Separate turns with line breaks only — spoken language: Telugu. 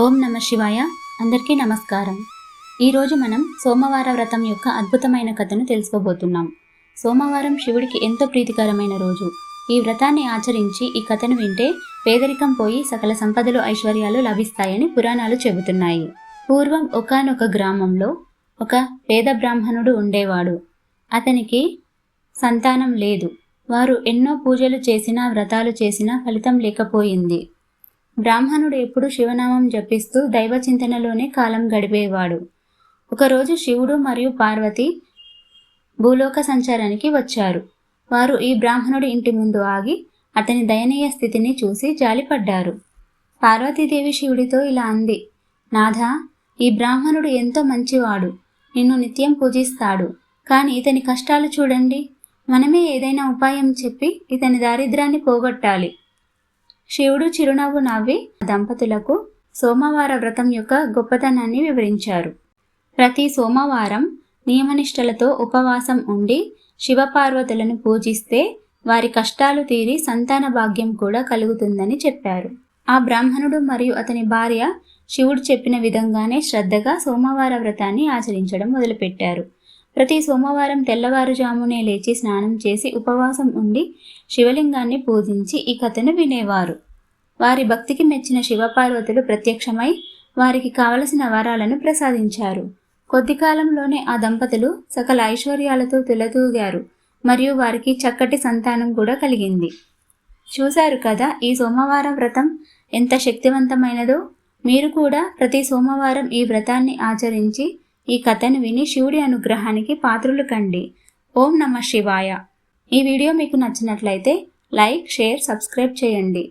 ఓం నమ శివాయ. అందరికీ నమస్కారం. ఈరోజు మనం సోమవార వ్రతం యొక్క అద్భుతమైన కథను తెలుసుకోబోతున్నాం. సోమవారం శివుడికి ఎంతో ప్రీతికరమైన రోజు. ఈ వ్రతాన్ని ఆచరించి ఈ కథను వింటే పేదరికం పోయి సకల సంపదలు ఐశ్వర్యాలు లభిస్తాయని పురాణాలు చెబుతున్నాయి. పూర్వం ఒకానొక గ్రామంలో ఒక పేద బ్రాహ్మణుడు ఉండేవాడు. అతనికి సంతానం లేదు. వారు ఎన్నో పూజలు చేసినా వ్రతాలు చేసినా ఫలితం లేకపోయింది. బ్రాహ్మణుడు ఎప్పుడు శివనామం జపిస్తూ దైవ చింతనలోనే కాలం గడిపేవాడు. ఒకరోజు శివుడు మరియు పార్వతి భూలోక సంచారానికి వచ్చారు. వారు ఈ బ్రాహ్మణుడి ఇంటి ముందు ఆగి అతని దయనీయ స్థితిని చూసి జాలిపడ్డారు. పార్వతీదేవి శివుడితో ఇలా అంది నాథా ఈ బ్రాహ్మణుడు ఎంతో మంచివాడు. నిన్ను నిత్యం పూజిస్తాడు. కానీ ఇతని కష్టాలు చూడండి. మనమే ఏదైనా ఉపాయం చెప్పి ఇతని దారిద్రాన్ని పోగొట్టాలి. శివుడు చిరునవ్వు నవ్వి దంపతులకు సోమవార వ్రతం యొక్క గొప్పతనాన్ని వివరించారు. ప్రతి సోమవారం నియమనిష్టలతో ఉపవాసం ఉండి శివపార్వతులను పూజిస్తే వారి కష్టాలు తీరి సంతాన భాగ్యం కూడా కలుగుతుందని చెప్పారు. ఆ బ్రాహ్మణుడు మరియు అతని భార్య శివుడు చెప్పిన విధంగానే శ్రద్ధగా సోమవార వ్రతాన్ని ఆచరించడం మొదలుపెట్టారు. ప్రతి సోమవారం తెల్లవారుజామునే లేచి స్నానం చేసి ఉపవాసం ఉండి శివలింగాన్ని పూజించి ఈ కథను వినేవారు. వారి భక్తికి మెచ్చిన శివపార్వతులు ప్రత్యక్షమై వారికి కావలసిన వరాలను ప్రసాదించారు. కొద్ది కాలంలోనే ఆ దంపతులు సకల ఐశ్వర్యాలతో తులతూగారు మరియు వారికి చక్కటి సంతానం కూడా కలిగింది. చూశారు కదా ఈ సోమవారం వ్రతం ఎంత శక్తివంతమైనదో? మీరు కూడా ప్రతి సోమవారం ఈ వ్రతాన్ని ఆచరించి ఈ కథను విని శివుడి అనుగ్రహానికి పాత్రులు కండి. ఓం నమ శివాయ. ఈ వీడియో మీకు నచ్చినట్లయితే లైక్ షేర్ సబ్స్క్రైబ్ చేయండి.